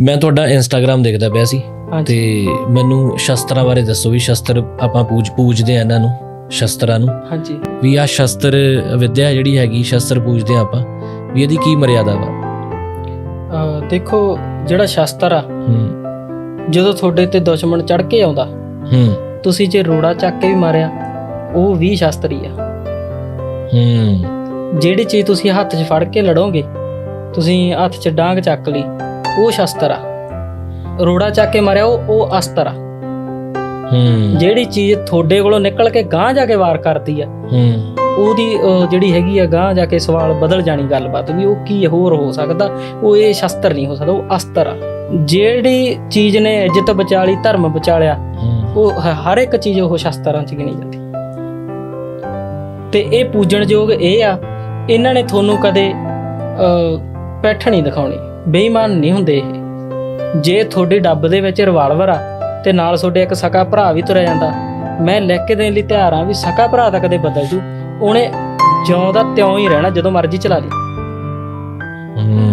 ਮੈਂ ਤੁਹਾਡਾ ਇੰਸਟਾਗ੍ਰam ਦੇਖਦਾ ਪਿਆ ਸੀ ਤੇ ਮੈਨੂੰ ਸ਼ਸਤਰਾਂ ਬਾਰੇ ਦੱਸੋ ਵੀ ਸ਼ਸਤਰ ਆਪਾਂ ਪੂਜ ਪੂਜਦੇ ਆ ਇਹਨਾਂ ਨੂੰ ਸ਼ਸਤਰਾਂ ਨੂੰ। ਹਾਂਜੀ। ਵੀ ਆ ਸ਼ਸਤਰ ਵਿਦਿਆ ਜਿਹੜੀ ਹੈਗੀ ਸ਼ਸਤਰ ਪੂਜਦੇ ਆ ਆਪਾਂ ਵੀ ਇਹਦੀ ਕੀ ਮਰਿਆਦਾ ਵਾ? ਦੇਖੋ ਜਿਹੜਾ ਸ਼ਸਤਰ ਆ ਜਦੋਂ ਤੁਹਾਡੇ ਤੇ ਦੁਸ਼ਮਣ ਚੜ ਕੇ ਆਉਂਦਾ ਹੂੰ। ਤੁਸੀਂ ਜੇ ਰੋੜਾ ਚੱਕ ਕੇ ਵੀ ਮਾਰਿਆ ਉਹ ਵੀ ਸ਼ਸਤਰ ਆ। ਹੂੰ। ਜਿਹੜੀ ਚੀਜ਼ ਤੁਸੀਂ ਹੱਥ 'ਚ ਫੜ ਕੇ ਲੜੋਗੇ ਤੁਸੀਂ ਹੱਥ 'ਚ ਡਾਂਗ ਚੱਕ ਲਈ ਉਹ ਸ਼ਸਤਰ ਆ। ਰੋੜਾ ਚੱਕ ਕੇ ਮਾਰਿਆ ਉਹ ਉਹ ਅਸਤਰ ਆ। ਹੂੰ। ਜਿਹੜੀ ਚੀਜ਼ ਤੁਹਾਡੇ ਕੋਲੋਂ ਨਿਕਲ ਕੇ ਗਾਂਹ ਜਾ ਕੇ ਵਾਰ ਕਰਦੀ ਆ ਹੂੰ। ਉਹਦੀ ਜਿਹੜੀ ਹੈਗੀ ਆ ਗਾਂਹ ਜਾ ਕੇ ਸਵਾਲ ਬਦਲ ਜਾਣੀ ਗੱਲਬਾਤ ਵੀ ਉਹ ਕੀ ਹੋਰ ਹੋ ਸਕਦਾ? ਉਹ ਇਹ ਸ਼ਸਤਰ ਨਹੀਂ ਹੋ ਸਕਦਾ ਉਹ ਅਸਤਰ ਆ। ਜਿਹੜੀ ਚੀਜ਼ ਨੇ ਇੱਜ਼ਤ ਬਚਾਲੀ ਧਰਮ ਬਚਾਲਿਆ ਉਹ ਹਰ ਇੱਕ ਚੀਜ਼ ਉਹ ਸ਼ਸਤਰਾਂ 'ਚ ਗਿਣੀ ਜਾਂਦੀ। ਤੇ ਇਹ ਪੂਜਣਯੋਗ ਇਹ ਆ ਇਹਨਾਂ ਨੇ ਤੁਹਾਨੂੰ ਕਦੇ ਪੈਠ ਨਹੀਂ ਦਿਖਾਉਣੀ। ਬੇਈਮਾਨ ਨਹੀਂ ਹੁੰਦੇ ਇਹ। ਜੇ ਤੁਹਾਡੇ ਡੱਬ ਦੇ ਵਿੱਚ ਰਿਵਾਲਵਰ ਆ ਤੇ ਨਾਲ ਤੁਹਾਡੇ ਇੱਕ ਸਕਾ ਭਰਾ ਵੀ ਤੁਰਿਆ ਜਾਂਦਾ ਮੈਂ ਲਿਖ ਕੇ ਦੇਣ ਲਈ ਤਿਆਰ ਆ ਵੀ ਸਕਾ ਭਰਾ ਤਾਂ ਕਦੇ ਬਦਲ ਜੂ। ਉਹਨੇ ਜਿਉਂ ਦਾ ਤਿਉਂ ਹੀ ਰਹਿਣਾ ਜਦੋਂ ਮਰਜ਼ੀ ਚਲਾ ਲਈ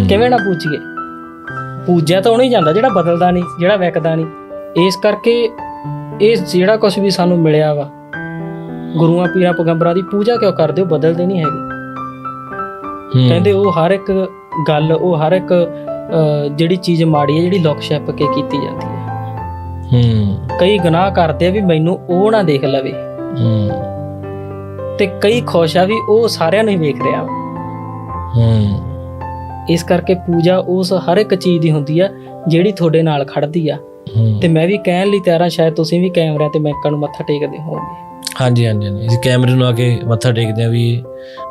ਕਿਵੇਂ ਨਾ ਪੂਜੀਏ। ਪੂਜਿਆ ਤਾਂ ਉਹਨੂੰ ਹੀ ਜਾਂਦਾ ਜਿਹੜਾ ਬਦਲਦਾ ਨਹੀਂ ਜਿਹੜਾ ਵਿਕਦਾ ਨਹੀਂ। ਇਸ ਕਰਕੇ ਇਹ ਜਿਹੜਾ ਕੁਝ ਵੀ ਸਾਨੂੰ ਮਿਲਿਆ ਵਾ ਗੁਰੂਆਂ ਪੀਰਾਂ ਪੈਗੰਬਰਾਂ ਦੀ ਪੂਜਾ ਕਿਉਂ ਕਰਦੇ ਹੋ? ਬਦਲਦੇ ਨਹੀਂ ਹੈਗੇ। ਕਹਿੰਦੇ ਉਹ ਹਰ ਇੱਕ ਗੱਲ ਉਹ ਹਰ ਇੱਕ ਜਿਹੜੀ ਚੀਜ਼ ਮਾੜੀ ਹੈ ਜਿਹੜੀ ਲੁਕ ਛਿਪ ਕੇ ਕੀਤੀ ਜਾਂਦੀ ਹੈ। ਹੂੰ। ਕਈ ਗੁਨਾਹ ਕਰਦੇ ਆ ਵੀ ਮੈਨੂੰ ਉਹ ਨਾ ਦੇਖ ਲਵੇ। ਹੂੰ। ਤੇ ਕਈ ਖੁਸ਼ ਆ ਵੀ ਉਹ ਸਾਰਿਆਂ ਨੂੰ ਹੀ ਵੇਖ ਰਿਹਾ। ਹੂੰ। ਇਸ ਕਰਕੇ ਪੂਜਾ ਉਸ ਹਰ ਇੱਕ ਚੀਜ਼ ਦੀ ਹੁੰਦੀ ਆ ਜਿਹੜੀ ਤੁਹਾਡੇ ਨਾਲ ਖੜਦੀ ਆ। ਤੇ ਮੈਂ ਵੀ ਕਹਿਣ ਲਈ ਤਿਆਰ ਹਾਂ ਸ਼ਾਇਦ ਤੁਸੀਂ ਵੀ ਕੈਮਰਿਆਂ ਤੇ ਮੈਕਾਂ ਨੂੰ ਮੱਥਾ ਟੇਕਦੇ ਹੋਵੋਗੇ। ਹਾਂਜੀ ਹਾਂਜੀ ਹਾਂਜੀ। ਇਸ ਕੈਮਰੇ ਨੂੰ ਆ ਕੇ ਮੱਥਾ ਟੇਕਦੇ ਆ ਵੀ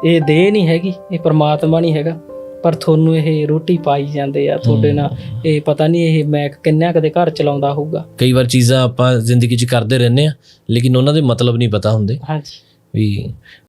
ਇਹ ਦੇਹ ਨਹੀਂ ਹੈਗੀ ਇਹ ਪਰਮਾਤਮਾ ਨਹੀਂ ਹੈਗਾ। ਪਰ ਤੁਹਾਨੂੰ ਇਹ ਰੋਟੀ ਪਾਈ ਜਾਂਦੇ ਆ ਤੁਹਾਡੇ ਨਾਲ। ਇਹ ਪਤਾ ਨਹੀਂ ਇਹ ਮੈਂ ਕਿੰਨਾ ਕਦੇ ਘਰ ਚਲਾਉਂਦਾ ਹੋਊਗਾ। ਕਈ ਵਾਰ ਚੀਜ਼ਾਂ ਆਪਾਂ ਜ਼ਿੰਦਗੀ 'ਚ ਕਰਦੇ ਰਹਿੰਦੇ ਆ ਲੇਕਿਨ ਉਹਨਾਂ ਦੇ ਮਤਲਬ ਨਹੀਂ ਪਤਾ ਹੁੰਦੇ। ਹਾਂਜੀ। ਵੀ